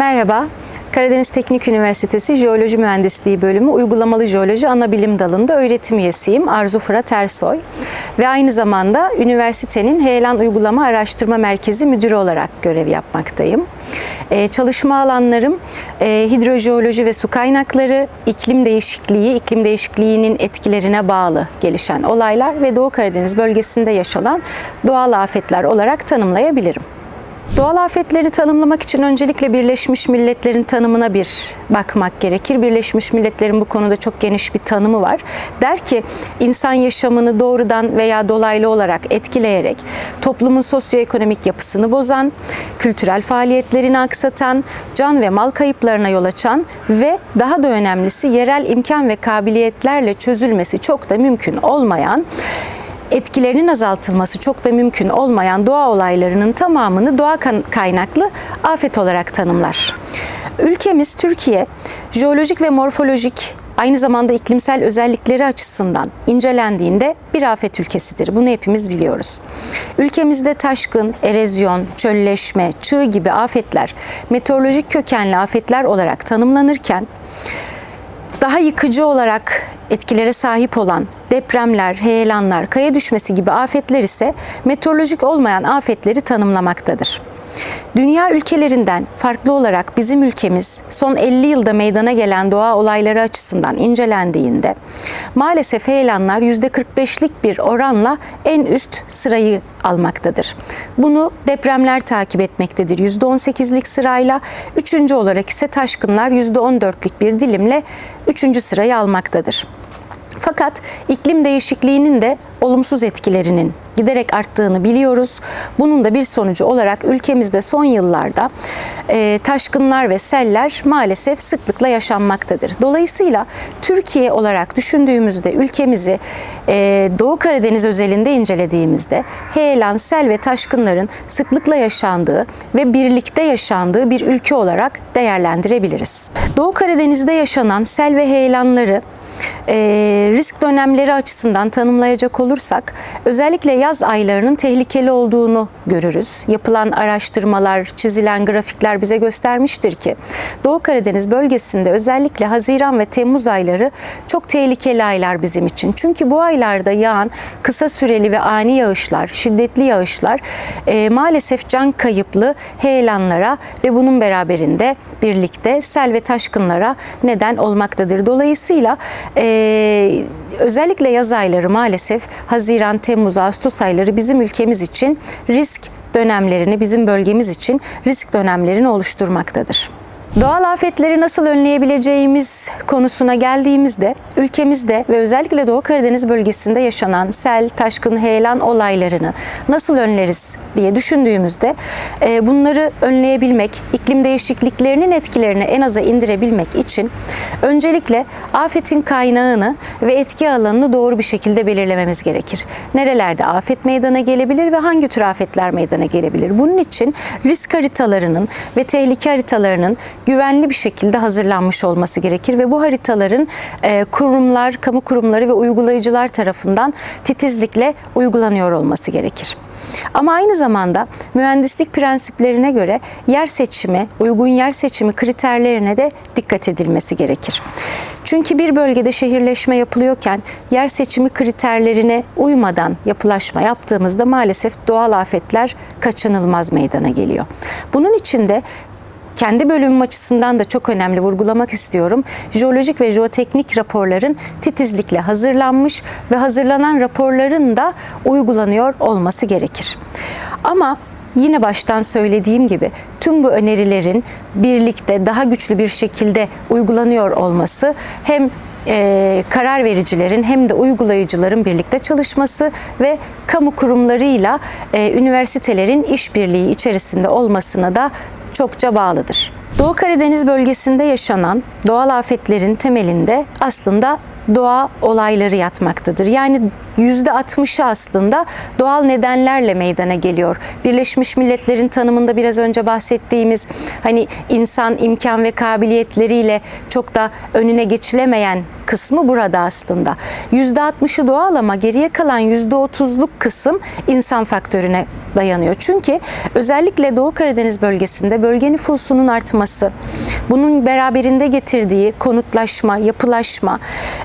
Merhaba. Karadeniz Teknik Üniversitesi Jeoloji Mühendisliği Bölümü Uygulamalı Jeoloji Anabilim Dalı'nda öğretim üyesiyim. Arzu Fırat Ersoy. Ve aynı zamanda üniversitenin Heyelan Uygulama Araştırma Merkezi Müdürü olarak görev yapmaktayım. Ee, çalışma alanlarım e, hidrojeoloji ve su kaynakları, iklim değişikliği, iklim değişikliğinin etkilerine bağlı gelişen olaylar ve Doğu Karadeniz bölgesinde yaşanan doğal afetler olarak tanımlayabilirim. Doğal afetleri tanımlamak için öncelikle Birleşmiş Milletler'in tanımına bir bakmak gerekir. Birleşmiş Milletler'in bu konuda çok geniş bir tanımı var. Der ki insan yaşamını doğrudan veya dolaylı olarak etkileyerek toplumun sosyoekonomik yapısını bozan, kültürel faaliyetlerini aksatan, can ve mal kayıplarına yol açan ve daha da önemlisi yerel imkan ve kabiliyetlerle çözülmesi çok da mümkün olmayan etkilerinin azaltılması çok da mümkün olmayan doğa olaylarının tamamını doğa kaynaklı afet olarak tanımlar. Ülkemiz Türkiye jeolojik ve morfolojik aynı zamanda iklimsel özellikleri açısından incelendiğinde bir afet ülkesidir. Bunu hepimiz biliyoruz. Ülkemizde taşkın, erozyon, çölleşme, çığ gibi afetler meteorolojik kökenli afetler olarak tanımlanırken daha yıkıcı olarak etkilere sahip olan depremler, heyelanlar, kaya düşmesi gibi afetler ise meteorolojik olmayan afetleri tanımlamaktadır. Dünya ülkelerinden farklı olarak bizim ülkemiz son 50 yılda meydana gelen doğa olayları açısından incelendiğinde maalesef heyelanlar %45'lik bir oranla en üst sırayı almaktadır. Bunu depremler takip etmektedir %18'lik sırayla. Üçüncü olarak ise taşkınlar %14'lik bir dilimle üçüncü sırayı almaktadır. Fakat iklim değişikliğinin de olumsuz etkilerinin giderek arttığını biliyoruz. Bunun da bir sonucu olarak ülkemizde son yıllarda e, taşkınlar ve seller maalesef sıklıkla yaşanmaktadır. Dolayısıyla Türkiye olarak düşündüğümüzde ülkemizi e, Doğu Karadeniz özelinde incelediğimizde heyelan, sel ve taşkınların sıklıkla yaşandığı ve birlikte yaşandığı bir ülke olarak değerlendirebiliriz. Doğu Karadeniz'de yaşanan sel ve heyelanları e, risk dönemleri açısından tanımlayacak olursak özellikle yaz aylarının tehlikeli olduğunu görürüz. Yapılan araştırmalar, çizilen grafikler bize göstermiştir ki Doğu Karadeniz bölgesinde özellikle Haziran ve Temmuz ayları çok tehlikeli aylar bizim için. Çünkü bu aylarda yağan kısa süreli ve ani yağışlar, şiddetli yağışlar e, maalesef can kayıplı heyelanlara ve bunun beraberinde birlikte sel ve taşkınlara neden olmaktadır. Dolayısıyla e, özellikle yaz ayları maalesef Haziran, Temmuz, Ağustos ayları bizim ülkemiz için risk dönemlerini, bizim bölgemiz için risk dönemlerini oluşturmaktadır. Doğal afetleri nasıl önleyebileceğimiz konusuna geldiğimizde ülkemizde ve özellikle Doğu Karadeniz bölgesinde yaşanan sel, taşkın, heyelan olaylarını nasıl önleriz diye düşündüğümüzde e, bunları önleyebilmek, iklim değişikliklerinin etkilerini en aza indirebilmek için öncelikle afetin kaynağını ve etki alanını doğru bir şekilde belirlememiz gerekir. Nerelerde afet meydana gelebilir ve hangi tür afetler meydana gelebilir? Bunun için risk haritalarının ve tehlike haritalarının güvenli bir şekilde hazırlanmış olması gerekir ve bu haritaların e, kurumlar, kamu kurumları ve uygulayıcılar tarafından titizlikle uygulanıyor olması gerekir. Ama aynı zamanda mühendislik prensiplerine göre yer seçimi, uygun yer seçimi kriterlerine de dikkat edilmesi gerekir. Çünkü bir bölgede şehirleşme yapılıyorken yer seçimi kriterlerine uymadan yapılaşma yaptığımızda maalesef doğal afetler kaçınılmaz meydana geliyor. Bunun için de kendi bölümüm açısından da çok önemli vurgulamak istiyorum. Jeolojik ve jeoteknik raporların titizlikle hazırlanmış ve hazırlanan raporların da uygulanıyor olması gerekir. Ama Yine baştan söylediğim gibi tüm bu önerilerin birlikte daha güçlü bir şekilde uygulanıyor olması hem e, karar vericilerin hem de uygulayıcıların birlikte çalışması ve kamu kurumlarıyla e, üniversitelerin işbirliği içerisinde olmasına da çokça bağlıdır. Doğu Karadeniz bölgesinde yaşanan doğal afetlerin temelinde aslında doğa olayları yatmaktadır. Yani %60'ı aslında doğal nedenlerle meydana geliyor. Birleşmiş Milletler'in tanımında biraz önce bahsettiğimiz hani insan imkan ve kabiliyetleriyle çok da önüne geçilemeyen kısmı burada aslında. %60'ı doğal ama geriye kalan %30'luk kısım insan faktörüne dayanıyor. Çünkü özellikle Doğu Karadeniz bölgesinde bölge nüfusunun artması, bunun beraberinde getirdiği konutlaşma, yapılaşma,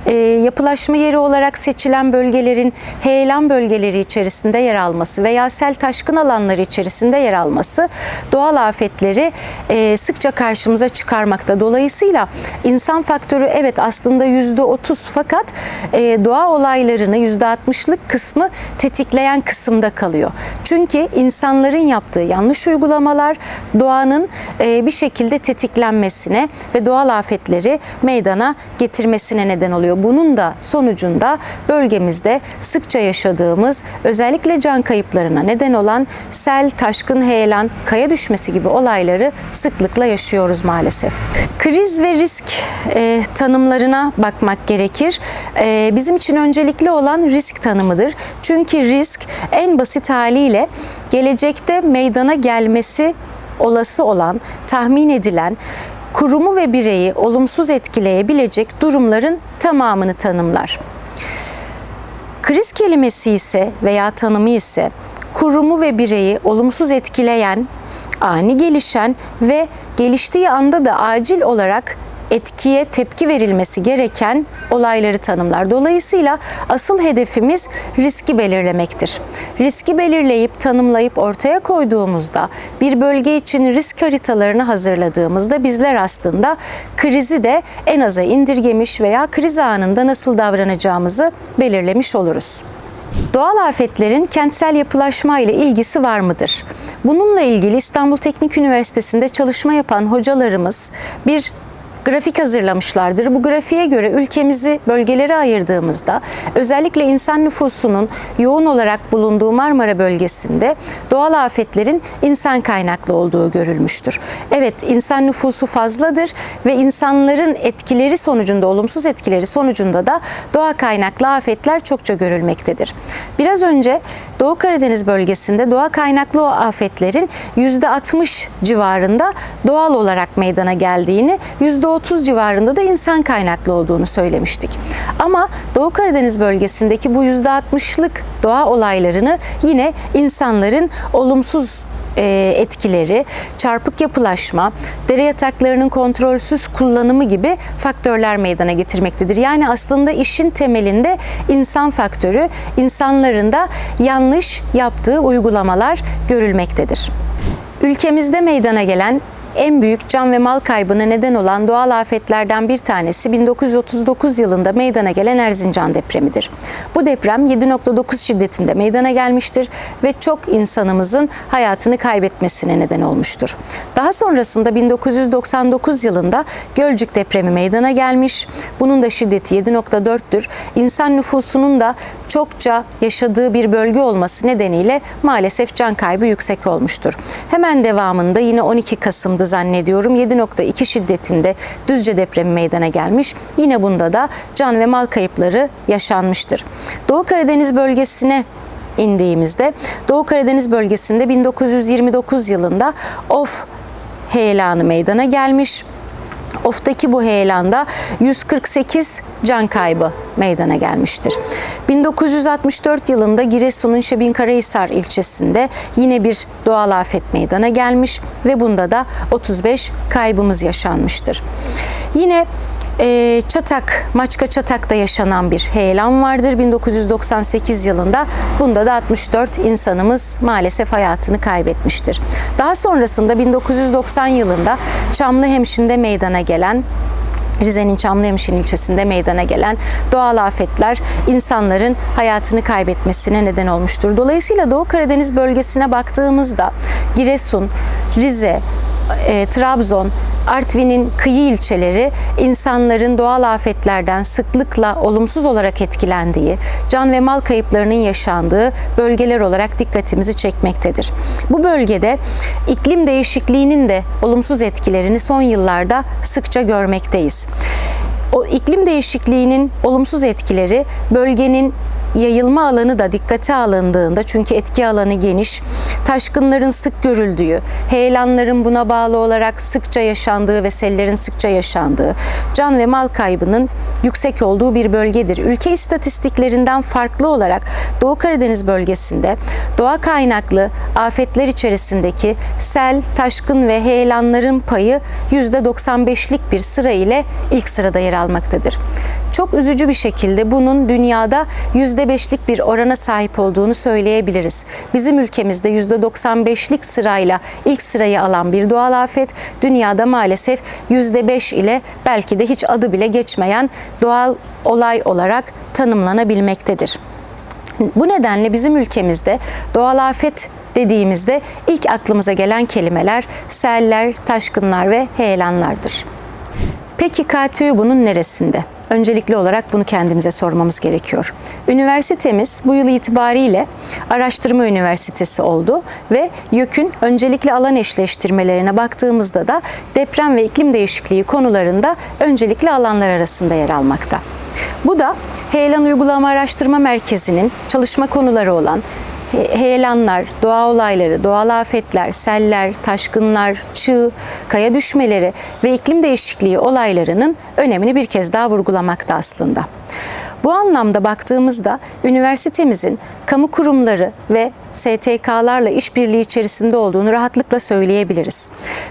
e, yapılaşma yeri olarak seçilen bölgelerin heyelan bölgeleri içerisinde yer alması veya sel taşkın alanları içerisinde yer alması doğal afetleri e, sıkça karşımıza çıkarmakta. Dolayısıyla insan faktörü evet aslında yüzde otuz fakat e, doğa olaylarını yüzde altmışlık kısmı tetikleyen kısımda kalıyor. Çünkü insanların yaptığı yanlış uygulamalar doğanın e, bir şekilde tetiklenmesine ve doğal afetleri meydana getirmesine neden oluyor. Bunun da sonucunda bölgemizde sıkça yaşadığımız özellikle can kayıplarına neden olan sel, taşkın, heyelan, kaya düşmesi gibi olayları sıklıkla yaşıyoruz maalesef. Kriz ve risk e, tanımlarına bakmak gerekir. E, bizim için öncelikli olan risk tanımıdır. Çünkü risk en basit haliyle gelecekte meydana gelmesi olası olan, tahmin edilen kurumu ve bireyi olumsuz etkileyebilecek durumların tamamını tanımlar. Kriz kelimesi ise veya tanımı ise kurumu ve bireyi olumsuz etkileyen, ani gelişen ve geliştiği anda da acil olarak etkiye tepki verilmesi gereken olayları tanımlar. Dolayısıyla asıl hedefimiz riski belirlemektir. Riski belirleyip tanımlayıp ortaya koyduğumuzda bir bölge için risk haritalarını hazırladığımızda bizler aslında krizi de en aza indirgemiş veya kriz anında nasıl davranacağımızı belirlemiş oluruz. Doğal afetlerin kentsel yapılaşma ile ilgisi var mıdır? Bununla ilgili İstanbul Teknik Üniversitesi'nde çalışma yapan hocalarımız bir grafik hazırlamışlardır. Bu grafiğe göre ülkemizi bölgelere ayırdığımızda özellikle insan nüfusunun yoğun olarak bulunduğu Marmara bölgesinde doğal afetlerin insan kaynaklı olduğu görülmüştür. Evet insan nüfusu fazladır ve insanların etkileri sonucunda olumsuz etkileri sonucunda da doğa kaynaklı afetler çokça görülmektedir. Biraz önce Doğu Karadeniz bölgesinde doğa kaynaklı afetlerin %60 civarında doğal olarak meydana geldiğini, %30 civarında da insan kaynaklı olduğunu söylemiştik. Ama Doğu Karadeniz bölgesindeki bu %60'lık doğa olaylarını yine insanların olumsuz e, etkileri, çarpık yapılaşma, dere yataklarının kontrolsüz kullanımı gibi faktörler meydana getirmektedir. Yani aslında işin temelinde insan faktörü, insanların da yanlış yaptığı uygulamalar görülmektedir. Ülkemizde meydana gelen en büyük can ve mal kaybına neden olan doğal afetlerden bir tanesi 1939 yılında meydana gelen Erzincan depremidir. Bu deprem 7.9 şiddetinde meydana gelmiştir ve çok insanımızın hayatını kaybetmesine neden olmuştur. Daha sonrasında 1999 yılında Gölcük depremi meydana gelmiş. Bunun da şiddeti 7.4'tür. İnsan nüfusunun da çokça yaşadığı bir bölge olması nedeniyle maalesef can kaybı yüksek olmuştur. Hemen devamında yine 12 Kasım'da zannediyorum 7.2 şiddetinde Düzce depremi meydana gelmiş. Yine bunda da can ve mal kayıpları yaşanmıştır. Doğu Karadeniz bölgesine indiğimizde Doğu Karadeniz bölgesinde 1929 yılında Of heyelanı meydana gelmiş. Of'taki bu heyelanda 148 can kaybı meydana gelmiştir. 1964 yılında Giresun'un Şebinkarahisar ilçesinde yine bir doğal afet meydana gelmiş ve bunda da 35 kaybımız yaşanmıştır. Yine e, Çatak, Maçka Çatak'ta yaşanan bir heyelan vardır 1998 yılında. Bunda da 64 insanımız maalesef hayatını kaybetmiştir. Daha sonrasında 1990 yılında Çamlıhemşin'de meydana gelen Rize'nin Çamlıhemşin ilçesinde meydana gelen doğal afetler insanların hayatını kaybetmesine neden olmuştur. Dolayısıyla Doğu Karadeniz bölgesine baktığımızda Giresun, Rize, e, Trabzon, Artvin'in kıyı ilçeleri insanların doğal afetlerden sıklıkla olumsuz olarak etkilendiği, can ve mal kayıplarının yaşandığı bölgeler olarak dikkatimizi çekmektedir. Bu bölgede iklim değişikliğinin de olumsuz etkilerini son yıllarda sıkça görmekteyiz. O iklim değişikliğinin olumsuz etkileri bölgenin yayılma alanı da dikkate alındığında çünkü etki alanı geniş, taşkınların sık görüldüğü, heyelanların buna bağlı olarak sıkça yaşandığı ve sellerin sıkça yaşandığı, can ve mal kaybının yüksek olduğu bir bölgedir. Ülke istatistiklerinden farklı olarak Doğu Karadeniz bölgesinde doğa kaynaklı afetler içerisindeki sel, taşkın ve heyelanların payı %95'lik bir sıra ile ilk sırada yer almaktadır. Çok üzücü bir şekilde bunun dünyada %5'lik bir orana sahip olduğunu söyleyebiliriz. Bizim ülkemizde %95'lik sırayla ilk sırayı alan bir doğal afet dünyada maalesef %5 ile belki de hiç adı bile geçmeyen doğal olay olarak tanımlanabilmektedir. Bu nedenle bizim ülkemizde doğal afet dediğimizde ilk aklımıza gelen kelimeler seller, taşkınlar ve heyelanlardır. Peki KTÜ bunun neresinde? Öncelikli olarak bunu kendimize sormamız gerekiyor. Üniversitemiz bu yıl itibariyle araştırma üniversitesi oldu ve YÖK'ün öncelikli alan eşleştirmelerine baktığımızda da deprem ve iklim değişikliği konularında öncelikli alanlar arasında yer almakta. Bu da Heyelan Uygulama Araştırma Merkezi'nin çalışma konuları olan heyelanlar, doğa olayları, doğal afetler, seller, taşkınlar, çığ, kaya düşmeleri ve iklim değişikliği olaylarının önemini bir kez daha vurgulamakta aslında. Bu anlamda baktığımızda üniversitemizin kamu kurumları ve STK'larla işbirliği içerisinde olduğunu rahatlıkla söyleyebiliriz.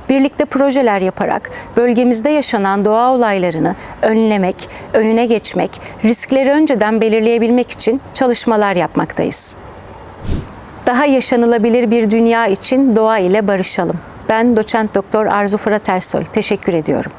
Birlikte projeler yaparak bölgemizde yaşanan doğa olaylarını önlemek, önüne geçmek, riskleri önceden belirleyebilmek için çalışmalar yapmaktayız. Daha yaşanılabilir bir dünya için doğa ile barışalım. Ben doçent doktor Arzu Fırat Ersoy. Teşekkür ediyorum.